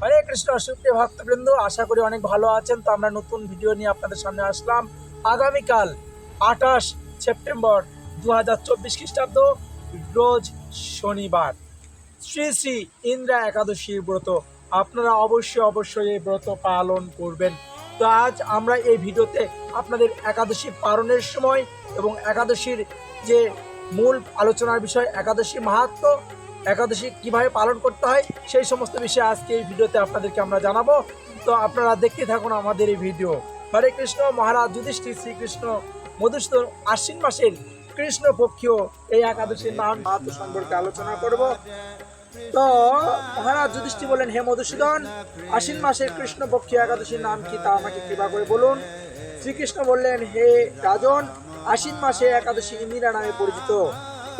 হরে কৃষ্ণ, সুপ্রিয় ভক্তবৃন্দ, আশা করি অনেক ভালো আছেন। তো আমরা নতুন ভিডিও নিয়ে আপনাদের সামনে আসলাম। আগামীকাল আঠাশ সেপ্টেম্বর দু হাজার চব্বিশ খ্রিস্টাব্দ, রোজ শনিবার। শ্রী শ্রী ইন্দ্রা একাদশীর ব্রত। আপনারা অবশ্যই অবশ্যই এই ব্রত পালন করবেন। তো আজ আমরা এই ভিডিওতে আপনাদের একাদশী পালনের সময় এবং একাদশীর যে মূল আলোচনার বিষয়, একাদশী মাহাত্ম একাদশী কীভাবে পালন করতে হয় সেই সমস্ত বিষয়ে আজকে এই ভিডিওতে আপনাদেরকে আমরা জানাব। তো আপনারা দেখতে থাকুন আমাদের এই ভিডিও। হরে কৃষ্ণ, মহারাজ যুধিষ্ঠির শ্রীকৃষ্ণ, মধুসূদন আশ্বিন মাসের কৃষ্ণ পক্ষীয় এই একাদশীর নাম সম্পর্কে আলোচনা করব। তো মহারাজ যুধিষ্ঠির বলেন হে মধুসূদন, আশ্বিন মাসের কৃষ্ণ পক্ষীয় একাদশীর নাম কি তা আমাকে কৃপা করে বলুন। শ্রীকৃষ্ণ বললেন, হে রাজন, আশ্বিন মাসে একাদশী ইন্দিরা নামে পরিচিত।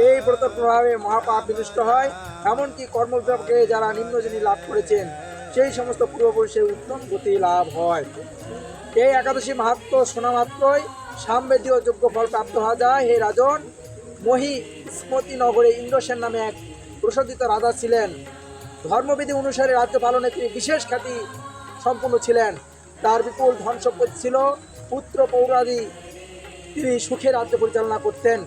এই ব্রত প্রভাবে মহাপাপ বিনষ্ট হয়, এমনকি কর্মবিভাগকে যারা নিম্নজনী লাভ করেছেন, সেই সমস্ত পূর্বপুরুষের উত্তম গতি লাভ হয়। এই একাদশী মাহাত্ম শোনা মাত্রই সামবেদীয় যোগ্য ফল প্রাপ্ত হওয়া যায়। হে রাজন, মহি স্মতি নগরে ইন্দ্রসেন নামে এক প্রসাদিত রাজা ছিলেন। ধর্মবিধি অনুসারে রাজ্য পালনে তিনি বিশেষ খ্যাতি সম্পন্ন ছিলেন। তার বিপুল ধন সম্পদ ছিল পুত্র পৌরাদি। তিনি সুখে রাজ্য পরিচালনা করতেন।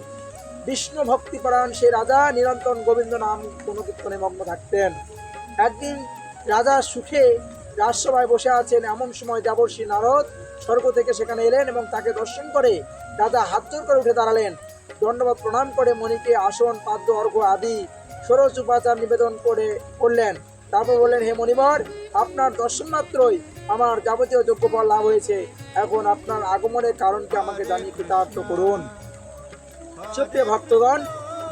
বিষ্ণু ভক্তিপরায়ণ সেই রাজা নিরন্তর গোবিন্দ নাম গুণকীর্তনে মগ্ন থাকতেন। একদিন রাজা সুখে রাজসভায় বসে আছেন এমন সময় দেবর্ষী নারদ স্বর্গ থেকে সেখানে এলেন এবং তাকে দর্শন করে রাজা হাত জোর করে উঠে দাঁড়ালেন। দণ্ডবাদ প্রণাম করে মণিকে আসন, পাদ্য অর্ঘ আদি, ষোড়শ উপাচার নিবেদন করে করলেন। তারপর বললেন, হে মণিবর, আপনার দর্শন মাত্রই আমার যাবতীয় যোগ্যফল লাভ হয়েছে। এখন আপনার আগমনের কারণকে আমাকে জানিয়ে কৃতার্থ করুন। সুপ্রিয় ভক্তগণ,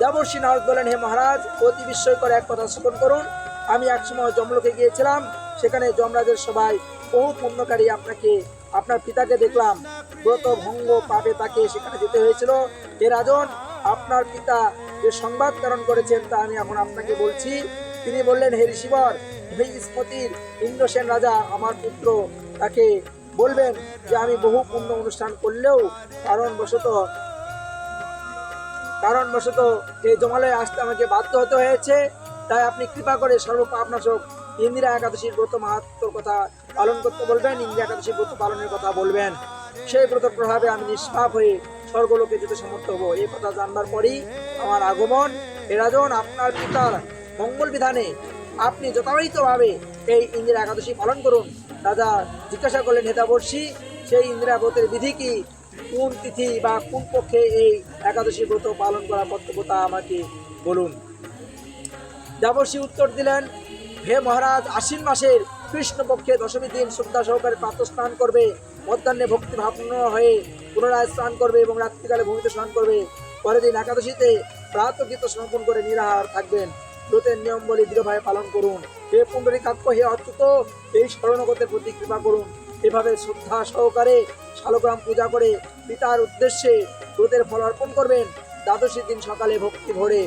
দেবর্ষী নারদ বলেন, হে মহারাজ, অতি বিস্ময়কর এক কথা শ্রবণ করুন। আমি একসময় জমলোকে গিয়েছিলাম, সেখানে যমরাজের সবাই বহু পুণ্যকারী আপনাকে, আপনার পিতাকে দেখলাম। ব্রত ভঙ্গ পাবে তাকে সেখানে যেতে হয়েছিল। হে রাজন, আপনার পিতা যে সংবাদ কারণ করেছেন তা আমি এখন আপনাকে বলছি। তিনি বললেন, হে ঋষিবর, হে স্মতির, ইন্দ্রসেন রাজা আমার পুত্র, তাকে বলবেন যে আমি বহু পুণ্য অনুষ্ঠান করলেও কারণবশত কারণবশত এই জমালয়ে আসতে আমাকে বাধ্য হতে হয়েছে, তাই আপনি কৃপা করে সর্বপাপনাশক ইন্দিরা একাদশীর ব্রত মাহাত্মর কথা পালন করতে বলবেন, ইন্দিরা একাদশীর ব্রত পালনের কথা বলবেন। সেই ব্রত প্রভাবে আমি নিষ্পাপ হয়ে স্বর্গলোকে যেতে সমর্থ হব। এই কথা জানবার পরই আমার আগমন। এরাজন আপনার পিতার মঙ্গল বিধানে আপনি যথাযথভাবে এই ইন্দিরা একাদশী পালন করুন। রাজা জিজ্ঞাসা করলেন নেতাবর্ষী সেই ইন্দিরা ব্রতের বিধি কি? কোন তিথি বা কোন পক্ষে এই একাদশী ব্রত পালন করা কর্তব্য তা আমাকে বলুন। দেবর্ষী উত্তর দিলেন, হে মহারাজ, আশ্বিন মাসের কৃষ্ণপক্ষে দশমী দিন শ্রদ্ধা সহকারে প্রাত স্নান করবে, মধ্যাহ্নে ভক্তি ভাবন হয়ে পুনরায় স্নান করবে এবং রাত্রিকালে ভূমিতে স্নান করবে। পরের দিন একাদশীতে প্রাতগীত সমর্পণ করে নিরাহার থাকবেন। ব্রতের নিয়ম বলে দৃঢ়ভাবে পালন করুন। হে পুণ্ডরী কাক্য হে অচ্যুত, এই শরণগতের প্রতি কৃপা করুন। এভাবে শ্রদ্ধা সহকারে শালগ্রাম পূজা করে পিতার উদ্দেশ্যে ব্রতের ফল অর্পণ করবেন দ্বাদশী দিন সকালে ভক্তি ভরে।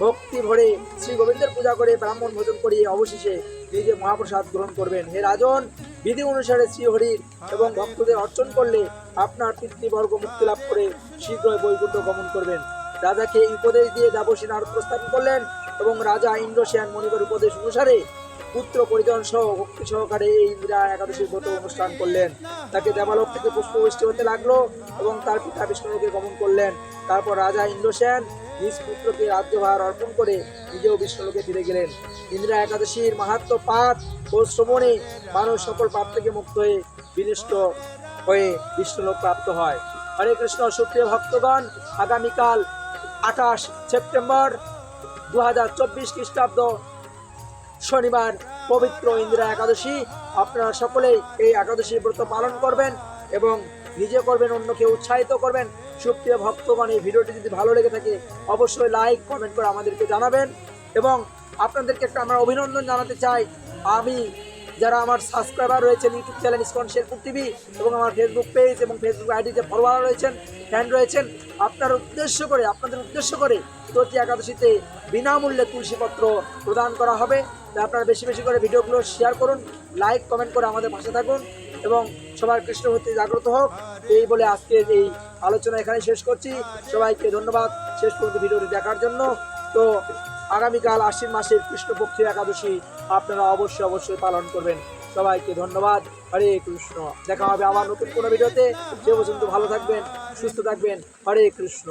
ভক্তি ভরে শ্রী গোবিন্দের পূজা করে ব্রাহ্মণ ভোজন করিয়ে অবশেষে নিজে মহাপ্রসাদ গ্রহণ করবেন। হে রাজন, বিধি অনুসারে শ্রী হরির এবং ভক্তদের অর্চন করলে আপনার পিতৃবর্গ মুক্তি লাভ করে শীঘ্রই বৈকুণ্ঠ গমন করবেন। রাজাকে উপদেশ দিয়ে দেবসী নারদ প্রস্থান করলেন এবং রাজা ইন্দ্রসেন মণিকর উপদেশ অনুসারে পুত্র পরিজন সহ ভক্তি সহকারে এই ইন্দিরা একাদশীর ব্রত অনুষ্ঠান করলেন। তাকে দেবালোক থেকে পুষ্পবৃষ্টি হতে লাগল এবং তার পিতা বিষ্ণুকে গমন করলেন। তারপর রাজা ইন্দ্রসেন নিজ পুত্রকে রাজ্যভার অর্পণ করে নিজেও বিষ্ণুলোকে ফিরে গেলেন। ইন্দিরা একাদশীর মাহাত্ম পাঠ ও শ্রমণে মানুষ সকল পাপ থেকে মুক্ত হয়ে বিনষ্ট হয়ে বিষ্ণুলোক প্রাপ্ত হয়। হরে কৃষ্ণ, সুপ্রিয় ভক্তগণ, আগামীকাল আঠাশ সেপ্টেম্বর দু হাজার চব্বিশ খ্রিস্টাব্দ শনিবার পবিত্র ইন্দিরা একাদশী। আপনারা সকলেই এই একাদশী ব্রত পালন করবেন এবং নিজে করবেন, অন্যকে উৎসাহিত করবেন। সুপ্রিয় ভক্তগণ, এই ভিডিওটি যদি ভালো লেগে থাকে, অবশ্যই লাইক, কমেন্ট করে আমাদেরকে জানাবেন। এবং আপনাদেরকে একটা আমরা অভিনন্দন জানাতে চাই। আমি, যারা আমার সাবস্ক্রাইবার রয়েছেন, YouTube channel ISKCON Sherpur TV এবং আমার ফেসবুক পেজ এবং ফেসবুক আইডিতে ফলোয়ার রয়েছেন, ফ্যান রয়েছেন, আপনার উদ্দেশ্য করে, আপনাদের উদ্দেশ্য করে প্রতি একাদশীতে বিনামূল্যে তুলসীপত্র প্রদান করা হবে। আপনারা বেশি বেশি করে ভিডিওগুলো শেয়ার করুন লাইক কমেন্ট করে আমাদের পাশে থাকুন এবং সবার কৃষ্ণ ভক্তি জাগ্রত হোক। এই বলে আজকে এই আলোচনা এখানে শেষ করছি। সবাইকে ধন্যবাদ শেষ পর্যন্ত ভিডিওটি দেখার জন্য। তো আগামীকাল আশ্বিন মাসের কৃষ্ণপক্ষের একাদশী আপনারা অবশ্যই অবশ্যই পালন করবেন। সবাইকে ধন্যবাদ। হরে কৃষ্ণ। দেখা হবে আমার নতুন কোনো ভিডিওতে। সে পর্যন্ত ভালো থাকবেন, সুস্থ থাকবেন। হরে কৃষ্ণ।